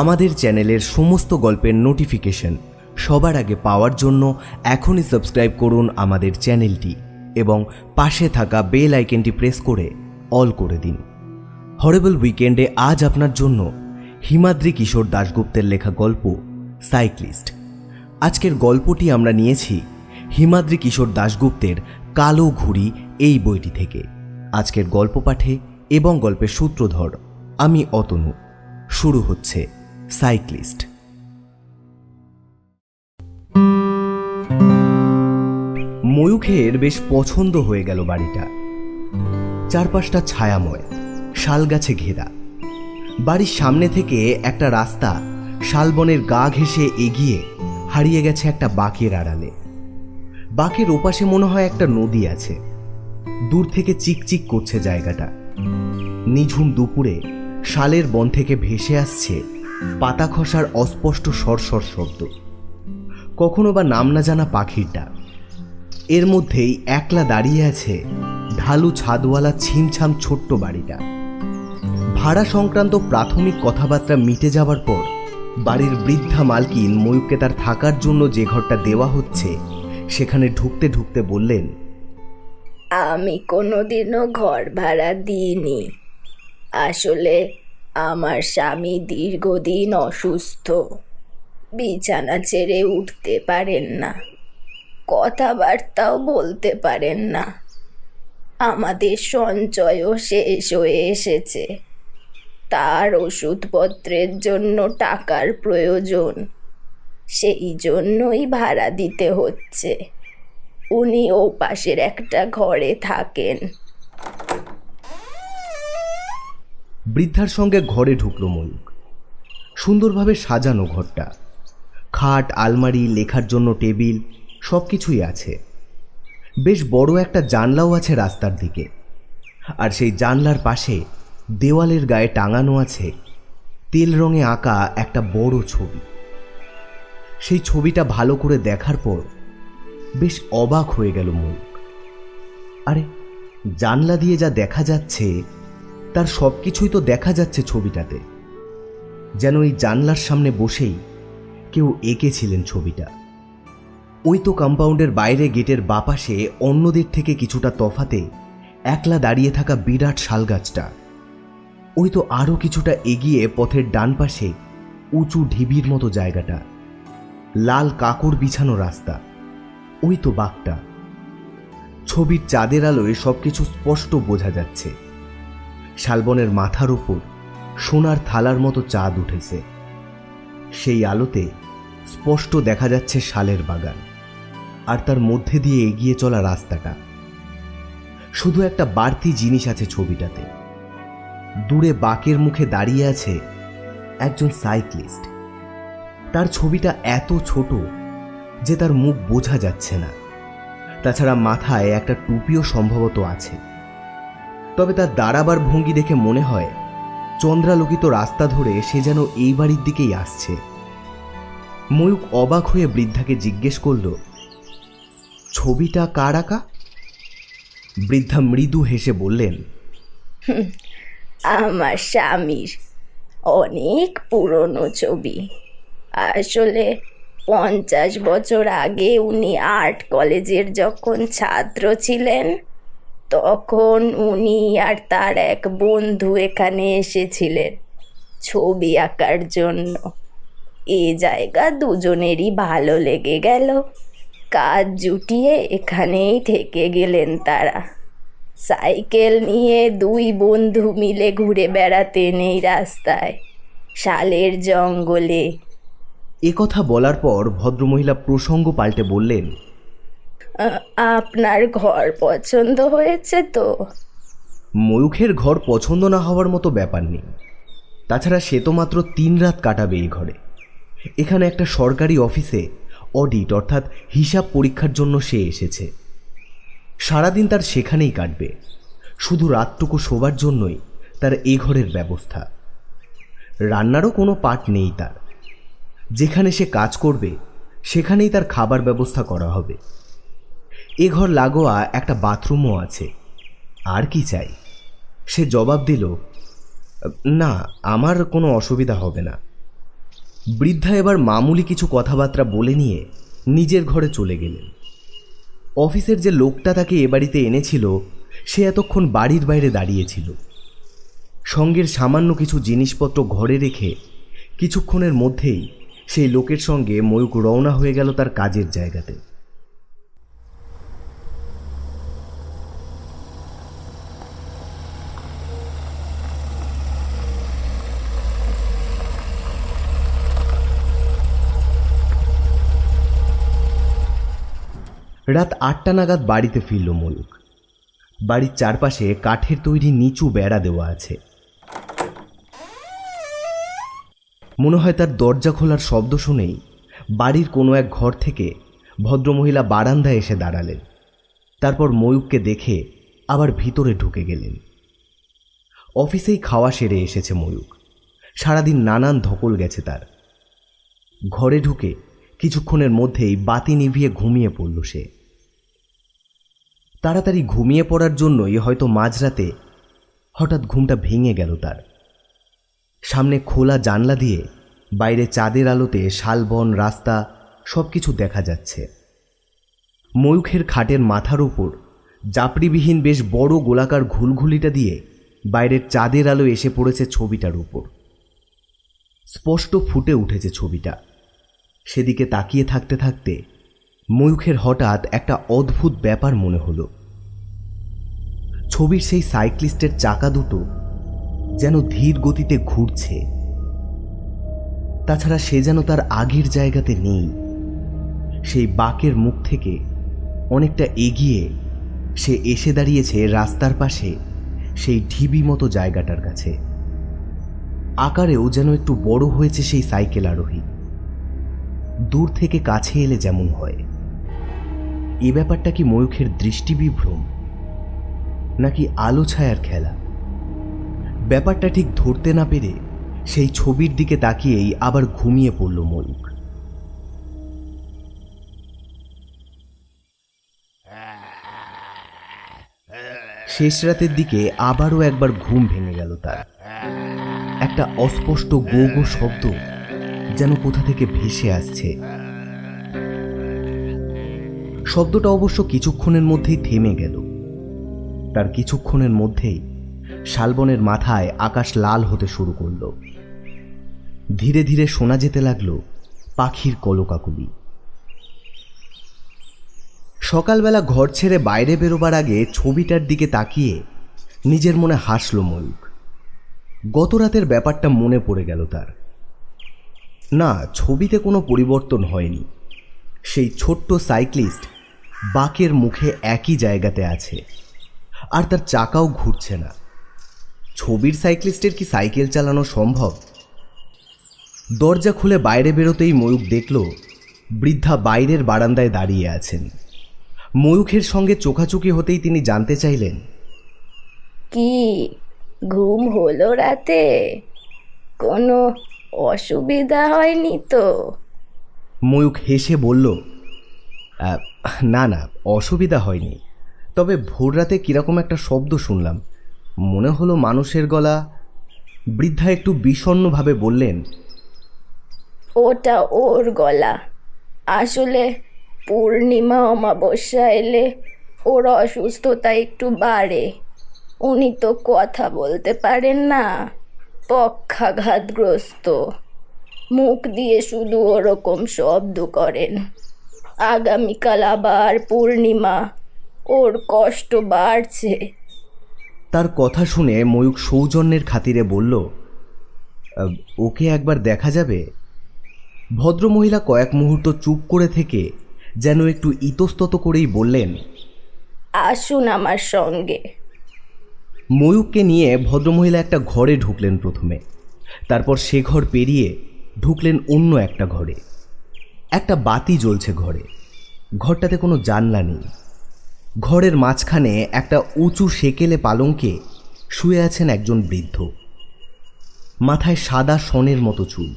আমাদের চ্যানেলের সমস্ত গল্পের নোটিফিকেশন সবার আগে পাওয়ার জন্য এখনই সাবস্ক্রাইব করুন আমাদের চ্যানেলটি এবং পাশে থাকা বেল আইকনটি প্রেস করে অল করে দিন। হরেবল উইকেন্ডে আজ আপনার জন্য হিমাদ্রি কিশোর দাশগুপ্তের লেখা গল্প সাইক্লিস্ট আজকের গল্পটি আমরা নিয়েছি হিমাদ্রি কিশোর দাশগুপ্তের কালো ঘুড়ি এই বইটি থেকে। আজকের গল্প পাঠে এবং গল্পের সূত্রধর আমি অতনু। শুরু হচ্ছে। সাইক্লিস্ট। ময়ূখের বেশ পছন্দ হয়ে গেল বাড়িটা। চারপাশটা ছায়াময় শাল গাছে ঘেরা। বাড়ির সামনে থেকে একটা রাস্তা শালবনের গা ঘেঁষে এগিয়ে হারিয়ে গেছে একটা বাঁকের আড়ালে। বাঁকের ওপাশে মনে হয় একটা নদী আছে। দূর থেকে চিকচিক করছে জায়গাটা। নিঝুম দুপুরে শালের বন থেকে ভেসে আসছে পাতা খসার অস্পষ্ট সরসর শব্দ। কখনো বা নাম না জানা পাখির ডাক। এর মধ্যেই একলা দাঁড়িয়ে আছে ঢালু ছাদওয়ালা ছিমছাম ছোট্ট বাড়িটা। ভাড়া সংক্রান্ত প্রাথমিক কথাবার্তা মিটে যাবার পর বাড়ির বৃদ্ধা মালকিন ময়ূককে তার থাকার জন্য যে ঘরটা দেওয়া হচ্ছে, সেখানে ঢুকতে ঢুকতে বললেন, আমি কোনোদিনও ঘর ভাড়া দিইনি। আসলে আমার স্বামী দীর্ঘদিন অসুস্থ। বিছানা ছেড়ে উঠতে পারেন না। কথাবার্তাও বলতে পারেন না। আমাদের সঞ্চয়ও শেষ হয়ে এসেছে। তার ওষুধপত্রের জন্য টাকার প্রয়োজন। সেই জন্যই ভাড়া দিতে হচ্ছে। উনি ও পাশের একটা ঘরে থাকেন। বৃদ্ধার সঙ্গে ঘরে ঢুকলো ময়ূক সুন্দরভাবে সাজানো ঘরটা। খাট, আলমারি, লেখার জন্য টেবিল সব কিছুই আছে। বেশ বড় একটা জানলাও আছে রাস্তার দিকে। আর সেই জানলার পাশে দেওয়ালের গায়ে টাঙানো আছে তেল রঙে আঁকা একটা বড় ছবি। সেই ছবিটা ভালো করে দেখার পর বেশ অবাক হয়ে গেল মুখ আরে, জানলা দিয়ে যা দেখা যাচ্ছে তার সব কিছুই তো দেখা যাচ্ছে ছবিটাতে। যেন এই জানলার সামনে বসেই কেউ এঁকেছিলেন ছবিটা। ওই তো কম্পাউন্ডের বাইরে গেটের বাপাশে অন্যদের থেকে কিছুটা তফাতে একলা দাঁড়িয়ে থাকা বিরাট শালগাছটা। ওই তো আরও কিছুটা এগিয়ে পথের ডান পাশে উঁচু ঢিবির মতো জায়গাটা। লাল কাকড় বিছানো রাস্তা। ওই তো বাঘটা। ছবির চাঁদের আলোয় সব কিছু স্পষ্ট বোঝা যাচ্ছে। শালবনের মাথার উপর সোনার থালার মতো চাঁদ উঠেছে। সেই আলোতে স্পষ্ট দেখা যাচ্ছে শালের বাগান আর তার মধ্যে দিয়ে এগিয়ে চলা রাস্তাটা। শুধু একটা বাড়তি জিনিস আছে ছবিটাতে। দূরে বাকের মুখে দাঁড়িয়ে আছে একজন সাইক্লিস্ট। তার ছবিটা এত ছোট যে তার মুখ বোঝা যাচ্ছে না। তাছাড়া মাথায় একটা টুপিও সম্ভবত আছে। তবে তার দাঁড়াবার ভঙ্গি দেখে মনে হয় চন্দ্রালোকিত রাস্তা ধরে সে যেন এই বাড়ির দিকেই আসছে। ময়ূক অবাক হয়ে বৃদ্ধাকে জিজ্ঞেস করল, ছবিটা কার আঁকা? বৃদ্ধা মৃদু হেসে বললেন আমার স্বামীর। অনেক পুরনো ছবি। আসলে পঞ্চাশ বছর আগে উনি আর্ট কলেজের যখন ছাত্র ছিলেন তখন উনি আর তার এক বন্ধু এখানে এসেছিলেন ছবি আঁকার জন্য। এ জায়গা দুজনেরই ভালো লেগে গেল। কাজ জুটিয়ে এখানেই থেকে গেলেন তারা। সাইকেল নিয়ে দুই বন্ধু মিলে ঘুরে বেড়াতেন এই রাস্তায়, শালের জঙ্গলে। এ কথা বলার পর ভদ্রমহিলা প্রসঙ্গ পাল্টে বললেন আপনার ঘর পছন্দ হয়েছে তো? ময়ূখের ঘর পছন্দ না হওয়ার মতো ব্যাপার নেই। তাছাড়া সে তো মাত্র তিন রাত কাটাবে এই ঘরে। এখানে একটা সরকারি অফিসে অডিট অর্থাৎ হিসাব পরীক্ষার জন্য সে এসেছে। সারাদিন তার সেখানেই কাটবে। শুধু রাতটুকু শোবার জন্যই তার এ ঘরের ব্যবস্থা। রান্নারও কোনো পাট নেই তার। যেখানে সে কাজ করবে, সেখানেই তার খাবার ব্যবস্থা করা হবে। এ ঘর লাগোয়া একটা বাথরুমও আছে। আর কি চাই? সে জবাব দিল, না, আমার কোনো অসুবিধা হবে না। বৃদ্ধা এবার মামুলি কিছু কথাবার্তা বলে নিয়ে নিজের ঘরে চলে গেলেন। অফিসের যে লোকটা তাকে এ বাড়িতে এনেছিল, সে এতক্ষণ বাড়ির বাইরে দাঁড়িয়েছিল সঙ্গের সামান্য কিছু জিনিসপত্র ঘরে রেখে কিছুক্ষণের মধ্যেই সেই লোকের সঙ্গে ময়ূক রওনা হয়ে গেল তার কাজের জায়গাতে। রাত আটটা নাগাদ বাড়িতে ফিরল ময়ূক বাড়ির চারপাশে কাঠের তৈরি নিচু বেড়া দেওয়া আছে। মনে হয় তার দরজা খোলার শব্দ শুনেই বাড়ির কোনো এক ঘর থেকে ভদ্রমহিলা বারান্দায় এসে দাঁড়ালেন। তারপর ময়ূককে দেখে আবার ভিতরে ঢুকে গেলেন। অফিসেই খাওয়া সেরে এসেছে ময়ূক। সারাদিন নানান ধকল গেছে তার। ঘরে ঢুকে কিছুক্ষণের মধ্যেই বাতি নিভিয়ে ঘুমিয়ে পড়ল সে। তাড়াতাড়ি ঘুমিয়ে পড়ার জন্যই হয়তো মাঝরাতে হঠাৎ ঘুমটা ভেঙে গেল তার। সামনে খোলা জানলা দিয়ে বাইরে চাঁদের আলোতে শালবন রাস্তা সব কিছু দেখা যাচ্ছে। ময়ূখের খাটের মাথার উপর জাপড়িবিহীন বেশ বড় গোলাকার ঘুলঘুলিটা দিয়ে বাইরের চাঁদের আলো এসে পড়েছে ছবিটার উপর। স্পষ্ট ফুটে উঠেছে ছবিটা। সেদিকে তাকিয়ে থাকতে থাকতে ময়ূখের হঠাৎ একটা অদ্ভুত ব্যাপার মনে হলো। ছবির সেই সাইক্লিস্টের চাকা দুটো যেন ধীর গতিতে ঘুরছে। তাছাড়া সে যেন তার আগের জায়গাতে নেই। সেই বাকের মুখ থেকে অনেকটা এগিয়ে সে এসে দাঁড়িয়েছে রাস্তার পাশে সেই ঢিবি মতো জায়গাটার কাছে। আকারেও যেন একটু বড় হয়েছে সেই সাইকেল আরোহী। দূর থেকে কাছে এলে যেমন হয়। এ ব্যাপারটা কি ময়ূখের দৃষ্টি বিভ্রম নাকি আলো ছায়ার খেলা? ব্যাপারটা ঠিক ধরতে না পেরে সেই ছবির দিকে তাকিয়েই আবার ঘুমিয়ে পড়ল ময়ূখ। শেষ রাতের দিকে আবারও একবার ঘুম ভেঙে গেল তার। একটা অস্পষ্ট গো গো শব্দ যেন কোথা থেকে ভেসে আসছে। শব্দটা অবশ্য কিছুক্ষণের মধ্যেই থেমে গেল। তার কিছুক্ষণের মধ্যেই শালবনের মাথায় আকাশ লাল হতে শুরু করল। ধীরে ধীরে শোনা যেতে লাগল পাখির কলকাকুলি। সকালবেলা ঘর ছেড়ে বাইরে বেরোবার আগে ছবিটার দিকে তাকিয়ে নিজের মনে হাসল ময়ূক গত রাতের ব্যাপারটা মনে পড়ে গেল তার। না, ছবিতে কোনো পরিবর্তন হয়নি। সেই ছোট্ট সাইক্লিস্ট বাকের মুখে একই জায়গাতে আছে। আর তার চাকাও ঘুরছে না। ছবির সাইক্লিস্টের কি সাইকেল চালানো সম্ভব? দরজা খুলে বাইরে বেরোতেই ময়ূক দেখল বৃদ্ধা বাইরের বারান্দায় দাঁড়িয়ে আছেন। ময়ূখের সঙ্গে চোখাচুকি হতেই তিনি জানতে চাইলেন কি ঘুম হলো রাতে? কোনো অসুবিধা হয়নি তো? ময়ূক হেসে বলল "আহ, না না, অসুবিধা হয়নি। তবে ভোর রাতে কীরকম একটা শব্দ শুনলাম। মনে হলো মানুষের গলা বৃদ্ধা একটু বিষণ্ণভাবে বললেন, ওটা ওর গলা। আসলে পূর্ণিমা অমাবস্যা এলে ওর অসুস্থতা একটু বাড়ে। উনি তো কথা বলতে পারেন না, পক্ষাঘাতগ্রস্ত। মুখ দিয়ে শুধু ওরকম শব্দ করেন। আগামীকাল আবার পূর্ণিমা। ওর কষ্ট বাড়ছে। তার কথা শুনে ময়ূক সৌজন্যের খাতিরে বলল ওকে একবার দেখা যাবে? ভদ্রমহিলা কয়েক মুহূর্ত চুপ করে থেকে যেন একটু ইতস্তত করেই বললেন আসুন আমার সঙ্গে। ময়ূককে নিয়ে ভদ্রমহিলা একটা ঘরে ঢুকলেন প্রথমে। তারপর সে ঘর পেরিয়ে ঢুকলেন অন্য একটা ঘরে। একটা বাতি জ্বলছে ঘরে। ঘরটাতে কোনো জানলা নেই। ঘরের মাঝখানে একটা উঁচু সেকেলে পালঙ্কে শুয়ে আছেন একজন বৃদ্ধ। মাথায় সাদা সনের মতো চুল,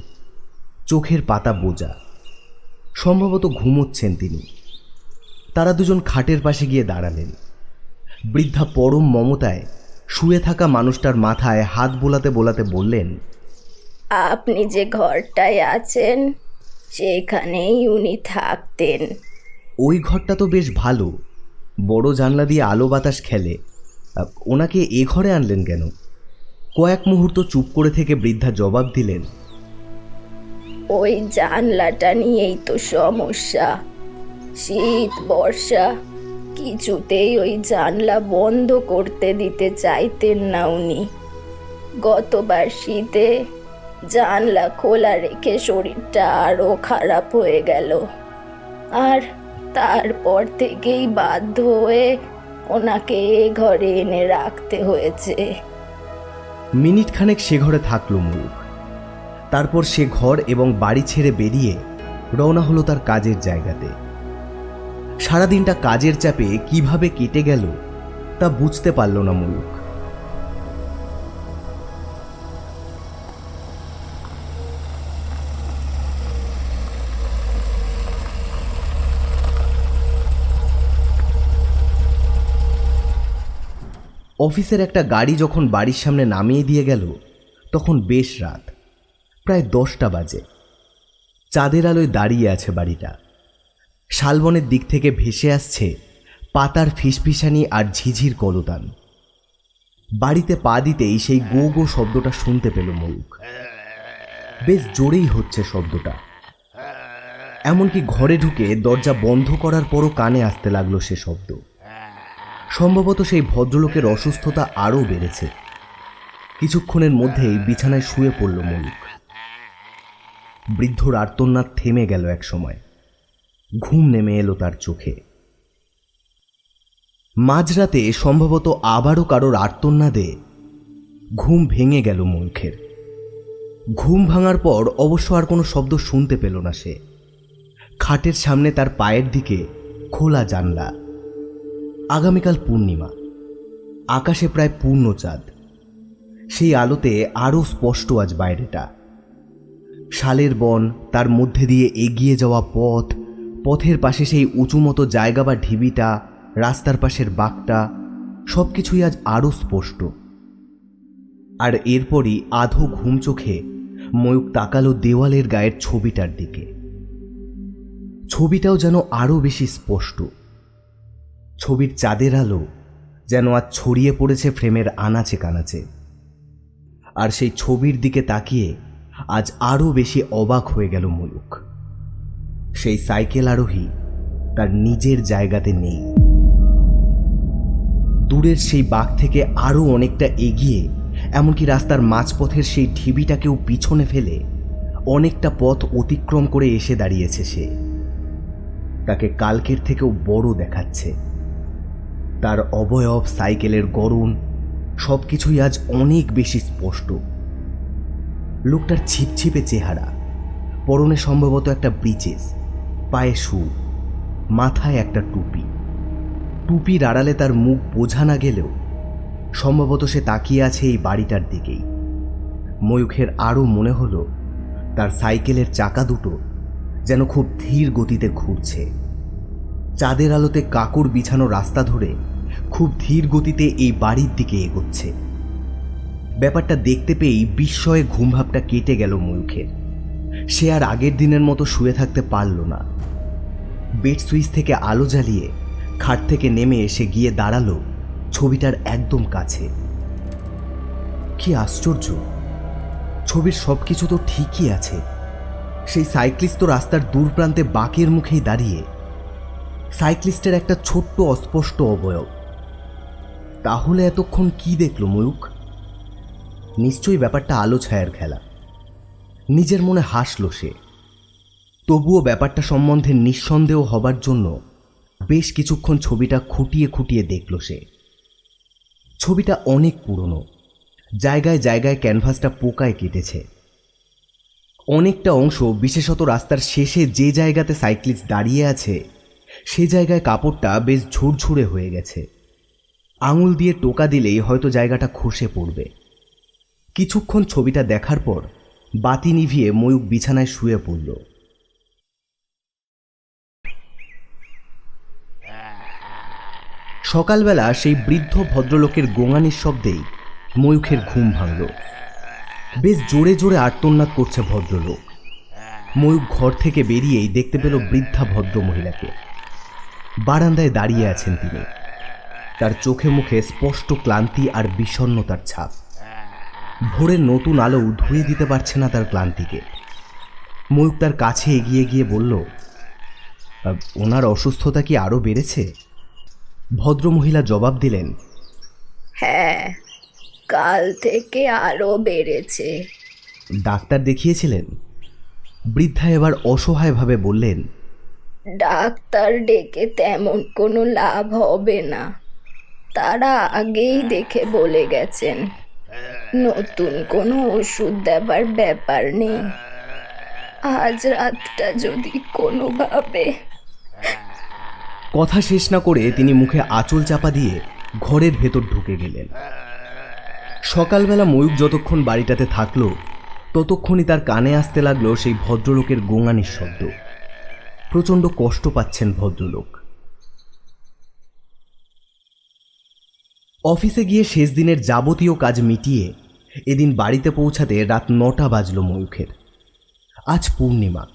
চোখের পাতা বোজা। সম্ভবত ঘুমোচ্ছেন তিনি। তারা দুজন খাটের পাশে গিয়ে দাঁড়ালেন। বৃদ্ধা পরম মমতায় শুয়ে থাকা মানুষটার মাথায় হাত বোলাতে বোলাতে বললেন, আপনি যে ঘরটায় আছেন সেখানেই উনি থাকতেন। ওই ঘরটা তো বেশ ভালো। বড় জানলা দিয়ে আলো বাতাস খেলে। ওনাকে এ ঘরে আনলেন কেন? কয়েক মুহূর্ত চুপ করে থেকে বৃদ্ধা জবাব দিলেন ওই জানলাটা নিয়েই তো সমস্যা। শীত বর্ষা কিছুতেই ওই জানলা বন্ধ করতে দিতে চাইতেন না উনি। গতবার শীতে জানলা খোলা রেখে শরীরটা আরও খারাপ হয়ে গেল। আর তারপর থেকেই বাধ্য হয়ে ওনাকে এ ঘরে এনে রাখতে হয়েছে। মিনিট খানেক সে ঘরে থাকল মুখ তারপর সে ঘর এবং বাড়ি ছেড়ে বেরিয়ে রওনা হলো তার কাজের জায়গাতে। সারাদিনটা কাজের চাপে কীভাবে কেটে গেল তা বুঝতে পারল না ময়ূক অফিসের একটা গাড়ি যখন বাড়ির সামনে নামিয়ে দিয়ে গেল, তখন বেশ রাত, প্রায় দশটা বাজে। চাঁদের আলোয় দাঁড়িয়ে আছে বাড়িটা। শালবনের দিক থেকে ভেসে আসছে পাতার ফিসফিসানি আর ঝিঝির কলতান। বাড়িতে পা দিতেই সেই গো গো শব্দটা শুনতে পেল ময়ূক বেশ জোরেই হচ্ছে শব্দটা। এমনকি ঘরে ঢুকে দরজা বন্ধ করার পরও কানে আসতে লাগল সে শব্দ। সম্ভবত সেই ভদ্রলোকের অসুস্থতা আরও বেড়েছে। কিছুক্ষণের মধ্যেই বিছানায় শুয়ে পড়ল ময়ূক বৃদ্ধর আর্তনাদ থেমে গেল এক সময়। ঘুম নেমে এলো তার চোখে। মাঝরাতে সম্ভবত আবারও কারোর আর্তনাদে ঘুম ভেঙে গেল ময়ূখের ঘুম ভাঙার পর অবশ্য আর কোনো শব্দ শুনতে পেল না সে। খাটের সামনে তার পায়ের দিকে খোলা জানলা আগামীকাল পূর্ণিমা। আকাশে প্রায় পূর্ণ চাঁদ। সেই আলোতে আরও স্পষ্ট আজ বাইরেটা। শালের বন তার মধ্যে দিয়ে এগিয়ে যাওয়া পথ, পথের পাশে সেই উঁচু মতো জায়গা বা ঢিবিটা, রাস্তার পাশের বাঘটা সব কিছুই আজ আরও স্পষ্ট। আর এরপরই আধো ঘুম চোখে ময়ূক তাকালো দেওয়ালের গায়ের ছবিটার দিকে। ছবিটাও যেন আরও বেশি স্পষ্ট। ছবির চাঁদের আলো যেন আজ ছড়িয়ে পড়েছে ফ্রেমের আনাচে কানাচে। আর সেই ছবির দিকে তাকিয়ে আজ আরও বেশি অবাক হয়ে গেল ময়ূক সেই সাইকেল আরোহী তার নিজের জায়গাতে নেই। দূরের সেই বাঘ থেকে আরও অনেকটা এগিয়ে, এমনকি রাস্তার মাঝপথের সেই ঢিবিটাকেও পিছনে ফেলে অনেকটা পথ অতিক্রম করে এসে দাঁড়িয়েছে সে। তাকে কালকের থেকেও বড় দেখাচ্ছে। তার অবয়ব সাইকেলের গরম সব কিছুই আজ অনেক বেশি স্পষ্ট। লোকটার ছিপছিপে চেহারা, পরনে সম্ভবত একটা ব্রিচেস, পায়ে শু, মাথায় একটা টুপি। টুপির আড়ালে তার মুখ বোঝা না গেলেও সম্ভবত সে তাকিয়ে আছে এই বাড়িটার দিকেই। ময়ূখের আরও মনে হলো, তার সাইকেলের চাকা দুটো যেন খুব ধীর গতিতে ঘুরছে। চাঁদের আলোতে কাকর বিছানো রাস্তা ধরে খুব ধীর গতিতে এই বাড়ির দিকে এগোচ্ছে। ব্যাপারটা দেখতে পেয়েই বিস্ময়ে ঘুমভাবটা কেটে গেল ময়ূখের সে আর আগের দিনের মতো শুয়ে থাকতে পারল না। বেড সুইচ থেকে আলো জ্বালিয়ে খাট থেকে নেমে এসে গিয়ে দাঁড়াল ছবিটার একদম কাছে। কি আশ্চর্য! ছবির সব কিছু তো ঠিকই আছে। সেই সাইক্লিস্ট তো রাস্তার দূর প্রান্তে বাঁকের মুখেই দাঁড়িয়ে। সাইক্লিস্টের একটা ছোট্ট অস্পষ্ট অবয়ব। তাহলে এতক্ষণ কি দেখল ময়ূক নিশ্চয়ই ব্যাপারটা আলো ছায়ার খেলা। নিজের মনে হাসল সে। তবুও ব্যাপারটা সম্বন্ধে নিঃসন্দেহ হবার জন্য বেশ কিছুক্ষণ ছবিটা খুঁটিয়ে খুঁটিয়ে দেখল সে। ছবিটা অনেক পুরনো। জায়গায় জায়গায় ক্যানভাসটা পোকায় কেটেছে। অনেকটা অংশ, বিশেষত রাস্তার শেষে যে জায়গাতে সাইক্লিস্ট দাঁড়িয়ে আছে, সে জায়গায় কাপড়টা বেশ ঝুরঝুরে হয়ে গেছে। আঙুল দিয়ে টোকা দিলেই হয়তো জায়গাটা খসে পড়বে। কিছুক্ষণ ছবিটা দেখার পর বাতি নিভিয়ে ময়ূক বিছানায় শুয়ে পড়ল। সকালবেলা সেই বৃদ্ধ ভদ্রলোকের গোঙানির শব্দেই ময়ূখের ঘুম ভাঙল। বেশ জোরে জোরে আর্তনাদ করছে ভদ্রলোক। ময়ূক ঘর থেকে বেরিয়েই দেখতে পেল বৃদ্ধা ভদ্র মহিলাকে বারান্দায় দাঁড়িয়ে আছেন তিনি। তার চোখে মুখে স্পষ্ট ক্লান্তি আর বিষণ্ণতার ছাপ। ভোরের নতুন আলো ধুয়ে দিতে পারছে না তার ক্লান্তিকে। ময়ূক তার কাছে এগিয়ে গিয়ে বলল ওনার অসুস্থতা কি আরও বেড়েছে? ভদ্রমহিলা জবাব দিলেন হ্যাঁ কাল থেকে আরও বেড়েছে। ডাক্তার দেখিয়েছিলেন। বৃদ্ধা এবার অসহায়ভাবে বললেন ডাক্তার ডেকে তেমন কোনো লাভ হবে না। তারা আগেই দেখে বলে গেছেন। নতুন কোনো ওষুধ দেবার ব্যাপার নেই। আজ রাতটা যদি কোনোভাবে। কথা শেষ না করে তিনি মুখে আঁচল চাপা দিয়ে ঘরের ভেতর ঢুকে গেলেন। সকালবেলা ময়ূক যতক্ষণ বাড়িটাতে থাকল, ততক্ষণই তার কানে আসতে লাগল সেই ভদ্রলোকের গোঙানির শব্দ। প্রচণ্ড কষ্ট পাচ্ছেন ভদ্রলোক। অফিসে গিয়ে শেষ দিনের যাবতীয় কাজ মিটিয়ে এদিন বাড়িতে পৌঁছাতে রাত নটা বাজল ময়ূখের। আজ পূর্ণিমা।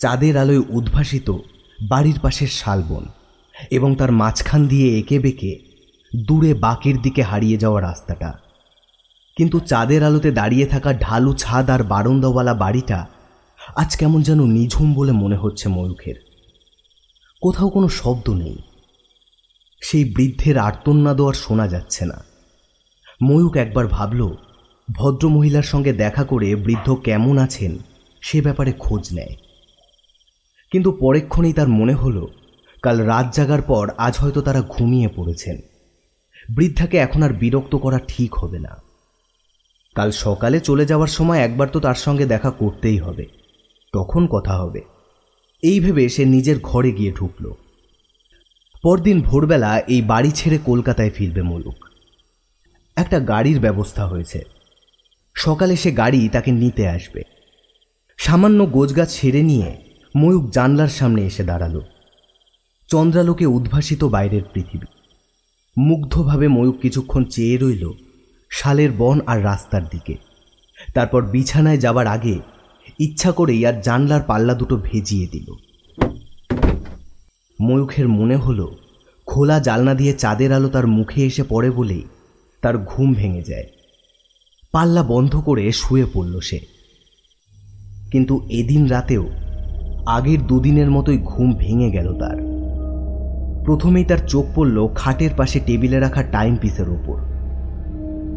চাঁদের আলোয় উদ্ভাসিত বাড়ির পাশের শালবন এবং তার মাঝখান দিয়ে এঁকে বেঁকে দূরে বাঁকের দিকে হারিয়ে যাওয়া রাস্তাটা। কিন্তু চাঁদের আলোতে দাঁড়িয়ে থাকা ঢালু ছাদ আর বারান্দাওয়ালা বাড়িটা আজ কেমন যেন নিঝুম বলে মনে হচ্ছে ময়ূখের। কোথাও কোনো শব্দ নেই। সেই বৃদ্ধের আর্তনাদ আর শোনা যাচ্ছে না। ময়ূক একবার ভাবল, ভদ্রমহিলার সঙ্গে দেখা করে বৃদ্ধ কেমন আছেন সে ব্যাপারে খোঁজ নেয়। কিন্তু পরেক্ষণেই তার মনে হলো, কাল রাত জাগার পর আজ হয়তো তারা ঘুমিয়ে পড়েছেন। বৃদ্ধাকে এখন আর বিরক্ত করা ঠিক হবে না। কাল সকালে চলে যাওয়ার সময় একবার তো তার সঙ্গে দেখা করতেই হবে, তখন কথা হবে। এই ভেবে সে নিজের ঘরে গিয়ে ঢুকল। পরদিন ভোরবেলা এই বাড়ি ছেড়ে কলকাতায় ফিরবে মলুক। একটা গাড়ির ব্যবস্থা হয়েছে। সকালে সে গাড়ি তাকে নিতে আসবে। সামান্য গোছগাছ ছেড়ে নিয়ে ময়ূক জানলার সামনে এসে দাঁড়াল। চন্দ্রালোকে উদ্ভাসিত বাইরের পৃথিবী। মুগ্ধভাবে ময়ূক কিছুক্ষণ চেয়ে রইল শালের বন আর রাস্তার দিকে। তারপর বিছানায় যাবার আগে ইচ্ছা করেই আর জানলার পাল্লা দুটো ভেজিয়ে দিল। ময়ূখের মনে হলো, খোলা জালনা দিয়ে চাঁদের আলো তার মুখে এসে পড়ে বলেই তার ঘুম ভেঙে যায়। পাল্লা বন্ধ করে শুয়ে পড়ল সে। কিন্তু এদিন রাতেও আগের দুদিনের মতোই ঘুম ভেঙে গেল তার। প্রথমেই তার চোখ পড়ল খাটের পাশে টেবিলে রাখা টাইম পিসের ওপর।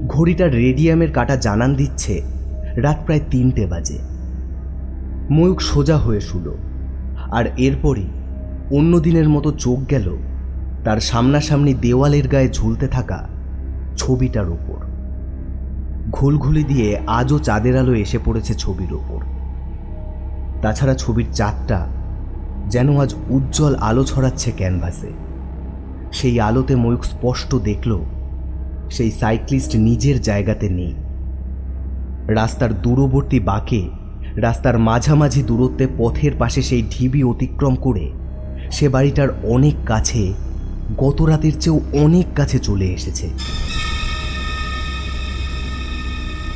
ঘড়িটার রেডিয়ামের কাটা জানান দিচ্ছে রাত প্রায় তিনটে বাজে। ময়ূক সোজা হয়ে শুলো, আর এরপরই অন্য দিনের মতো চোখ গেল তার সামনাসামনি দেওয়ালের গায়ে ঝুলতে থাকা ছবিটার ওপর ঘুলঘুলি দিয়ে আজও চাঁদের আলো এসে পড়েছে ছবির ওপর তাছাড়া ছবির চাঁদটা যেন আজ উজ্জ্বল আলো ছড়াচ্ছে ক্যানভাসে। সেই আলোতে ময়ূক স্পষ্ট দেখল, সেই সাইক্লিস্ট নিজের জায়গাতে নেই। রাস্তার দূরবর্তী বাঁকে, রাস্তার মাঝামাঝি দূরত্বে পথের পাশে সেই ঢিবি অতিক্রম করে সে বাড়িটার অনেক কাছে গত রাতের চেয়েও অনেক কাছে চলে এসেছে।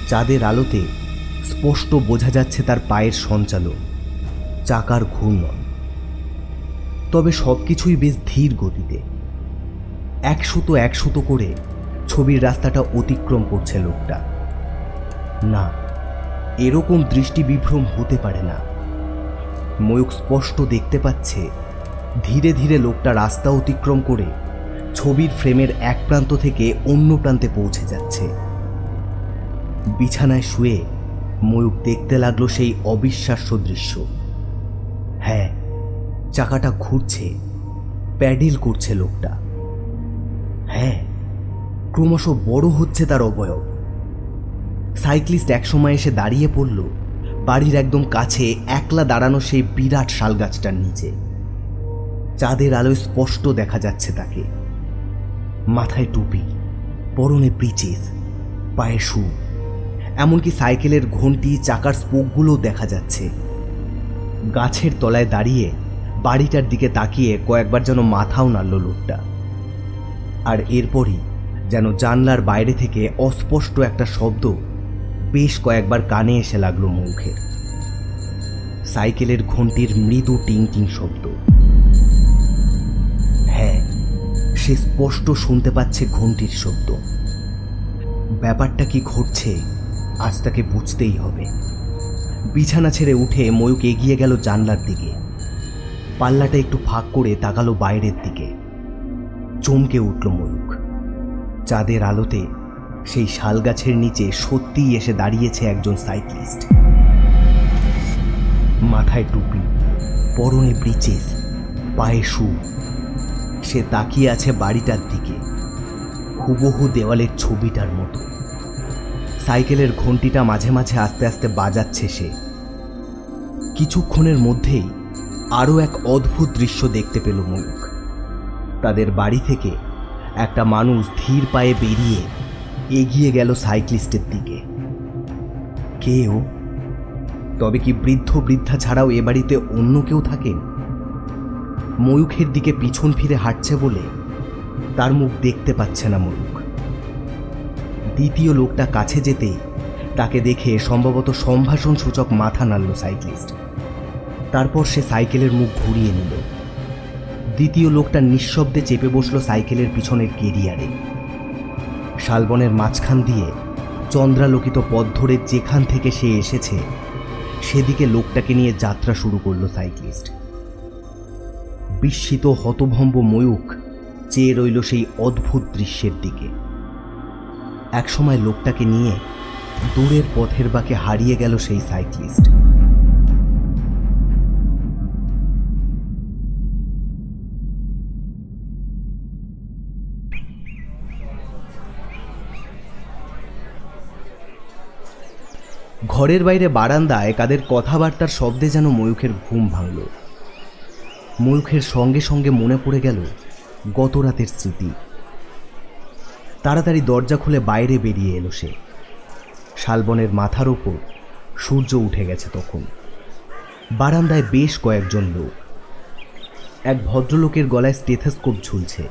চাঁদের আলোতে স্পষ্ট বোঝা যাচ্ছে তার পায়ের সঞ্চালন, চাকার ঘূর্ণন। তবে সব কিছুই বেশ ধীর গতিতে। একশত একশত করে ছবির রাস্তাটা অতিক্রম করছে লোকটা। না, এরকম দৃষ্টি বিভ্রম হতে পারে না। ময়ূক স্পষ্ট দেখতে পাচ্ছে ধীরে ধীরে লোকটা রাস্তা অতিক্রম করে ছবির ফ্রেমের এক প্রান্ত থেকে অন্য প্রান্তে পৌঁছে যাচ্ছে। বিছানায় শুয়ে ময়ূর দেখতে লাগল সেই অবিশ্বাস্য দৃশ্য। হ্যাঁ চাকাটা ঘুরছে, প্যাডেল করছে লোকটা। হ্যাঁ ক্রমশ বড় হচ্ছে তার অবয়ব। সাইক্লিস্ট একসময় এসে দাঁড়িয়ে পড়ল, বাড়ির একদম কাছে একলা দাঁড়ানো সেই বিরাট শালগাছটার নিচে। চাঁদের আলোয় স্পষ্ট দেখা যাচ্ছে তাকে। মাথায় টুপি, পরনে ব্রিচেস, পায়ে শু। এমনকি সাইকেলের ঘন্টি, চাকার স্পোকগুলোও দেখা যাচ্ছে। গাছের তলায় দাঁড়িয়ে বাড়িটার দিকে তাকিয়ে কয়েকবার যেন মাথাও নাড়ল লোকটা। আর এরপরই যেন জানলার বাইরে থেকে অস্পষ্ট একটা শব্দ বেশ কয়েকবার কানে এসে লাগল ময়ূখের সাইকেলের ঘন্টির মৃদু টিং টিং শব্দ। সে স্পষ্ট শুনতে পাচ্ছে ঘন্টির শব্দ। ব্যাপারটা কি ঘটছে, আজ তাকে বুঝতেই হবে। বিছানা ছেড়ে উঠে ময়ূক এগিয়ে গেল জানলার দিকে। পাল্লাটা একটু ফাঁক করে তাকালো বাইরের দিকে। চমকে উঠল ময়ূক। চাঁদের আলোতে সেই শাল গাছের নিচে সত্যিই এসে দাঁড়িয়েছে একজন সাইক্লিস্ট। মাথায় টুপি, পরনে ব্রিচেস, পায়ে শু সে তাকিয়ে আছে বাড়িটার দিকে। হুবহু দেওয়ালের ছবিটার মতো। সাইকেলের ঘন্টিটা মাঝে মাঝে আস্তে আস্তে বাজাচ্ছে সে। কিছুক্ষণের মধ্যেই আরও এক অদ্ভুত দৃশ্য দেখতে পেল ময়ূক তাদের বাড়ি থেকে একটা মানুষ ধীর পায়ে বেরিয়ে এগিয়ে গেল সাইক্লিস্টের দিকে। কে ও তবে কি বৃদ্ধ বৃদ্ধা ছাড়াও এ বাড়িতে অন্য কেউ থাকেন? ময়ূখের দিকে পিছন ফিরে হাঁটছে বলে তার মুখ দেখতে পাচ্ছে না ময়ূক দ্বিতীয় লোকটা কাছে যেতেই তাকে দেখে সম্ভবত সম্ভাষণ সূচক মাথা নাড়ল সাইক্লিস্ট। তারপর সে সাইকেলের মুখ ঘুরিয়ে নিল। দ্বিতীয় লোকটা নিঃশব্দে চেপে বসল সাইকেলের পিছনের কেরিয়ারে। শালবনের মাঝখান দিয়ে চন্দ্রালোকিত পথ ধরে যেখান থেকে সে এসেছে, সেদিকে লোকটাকে নিয়ে যাত্রা শুরু করল সাইক্লিস্ট। বিস্মিত হতভম্ব ময়ূক চেয়ে রইল সেই অদ্ভুত দৃশ্যের দিকে। একসময় লোকটাকে নিয়ে দূরের পথের বাঁকে হারিয়ে গেল সেই সাইক্লিস্ট। ঘরের বাইরে বারান্দায় কাদের কথাবার্তার শব্দে যেন ময়ূখের ঘুম ভাঙল। ময়ূখের সঙ্গে সঙ্গে মনে পড়ে গেল গত রাতের স্মৃতি। তাড়াতাড়ি দরজা খুলে বাইরে বেরিয়ে এলো সে। শালবনের মাথার ওপর সূর্য উঠে গেছে তখন। বারান্দায় বেশ কয়েকজন লোক। এক ভদ্রলোকের গলায় স্টেথেস্কোপ ঝুলছে।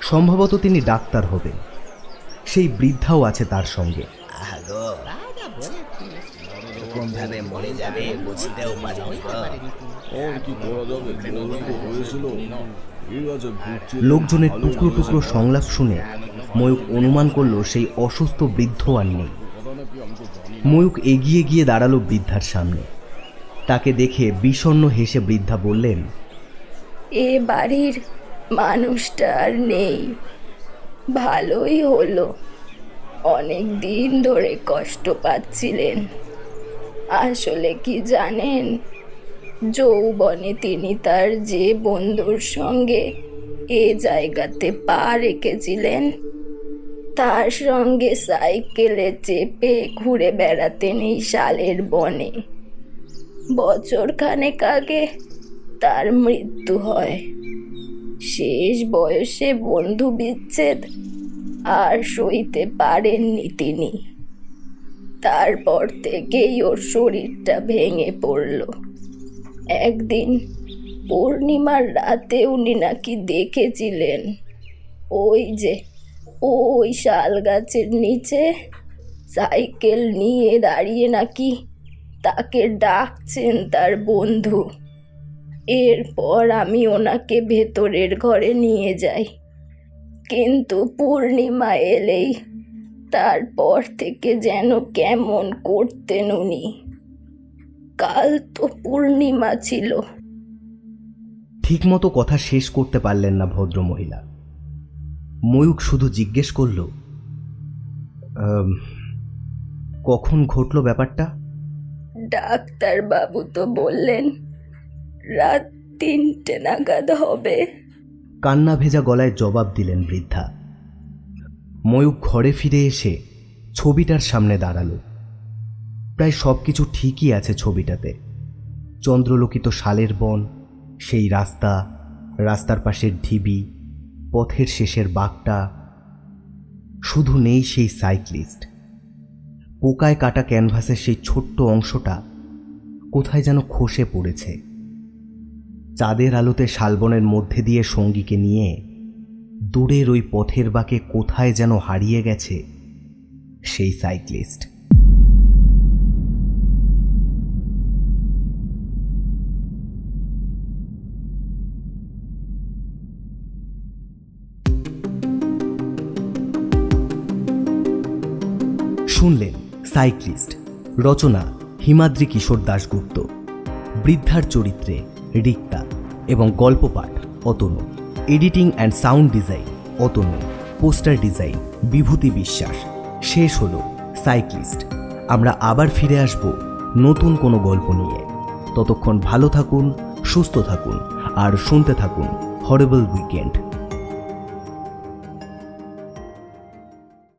সম্ভবত তিনি ডাক্তার হবেন। সেই বৃদ্ধাও আছে তার সঙ্গে। মরে যাবে বুঝতেও পারিনি গো। লোকজনের টুকরো টুকরো সংলাপ শুনে ময়ূক অনুমান করল সেই অসুস্থ বৃদ্ধ আর নেই। ময়ূক এগিয়ে গিয়ে দাঁড়াল বৃদ্ধার সামনে। তাকে দেখে বিষণ্ণ হেসে বৃদ্ধা বললেন, এ বাড়ির মানুষটা আর নেই। ভালোই হলো। অনেক দিন ধরে কষ্ট পাচ্ছিলেন। আসলে কি জানেন যৌবনে তিনি তার যে বন্ধুর সঙ্গে এ জায়গাতে পা রেখেছিলেন, তার সঙ্গে সাইকেলে চেপে ঘুরে বেড়াতেন এই শালের বনে। বছর খানেক আগে তার মৃত্যু হয়। শেষ বয়সে বন্ধু বিচ্ছেদ আর সইতে পারেননি তিনি। তারপর থেকেই ওর শরীরটা ভেঙে পড়ল। একদিন পূর্ণিমার রাতে উনি নাকি দেখেছিলেন। ওই যে, ওই শাল গাছের নিচে সাইকেল নিয়ে দাঁড়িয়ে নাকি তাকে ডাকছেন তার বন্ধু। এরপর আমি ওনাকে ভেতরের ঘরে নিয়ে যাই। কিন্তু পূর্ণিমা এলেই তারপর থেকে যেন কেমন করতেন উনি। কাল তো পূর্ণিমা ছিল। ঠিকমতো কথা শেষ করতে পারলেন না ভদ্র মহিলা ময়ূক শুধু জিজ্ঞেস করল কখন ঘটলো ব্যাপারটা? ডাক্তার বাবু তো বললেন রাত তিনটে নাগাদ হবে। কান্না ভেজা গলায় জবাব দিলেন বৃদ্ধা। ময়ূক ঘরে ফিরে এসে ছবিটার সামনে দাঁড়াল। প্রায় সব কিছু ঠিকই আছে ছবিটাতে। চন্দ্রলোকিত শালের বন, সেই রাস্তা, রাস্তার পাশের ঢিবি, পথের শেষের বাঘটা। শুধু নেই সেই সাইক্লিস্ট। পোকায় কাটা ক্যানভাসের সেই ছোট্ট অংশটা কোথায় যেন খসে পড়েছে। চাঁদের আলোতে শালবনের মধ্যে দিয়ে সঙ্গীকে নিয়ে দূরের ওই পথের বাঁকে কোথায় যেন হারিয়ে গেছে সেই সাইক্লিস্ট। শুনলেন সাইক্লিস্ট, রচনা হিমাদ্রি কিশোর দাশগুপ্ত, বৃদ্ধার চরিত্রে রিক্তা এবং গল্প পাঠ Atanu, editing and sound design Atanu, poster design Bibhuti Biswas. শেষ হলো সাইক্লিস্ট। আমরা আবার ফিরে আসব নতুন কোনো গল্প নিয়ে। ততক্ষণ ভালো থাকুন, সুস্থ থাকুন আর শুনতে থাকুন হরেবল উইকেন্ড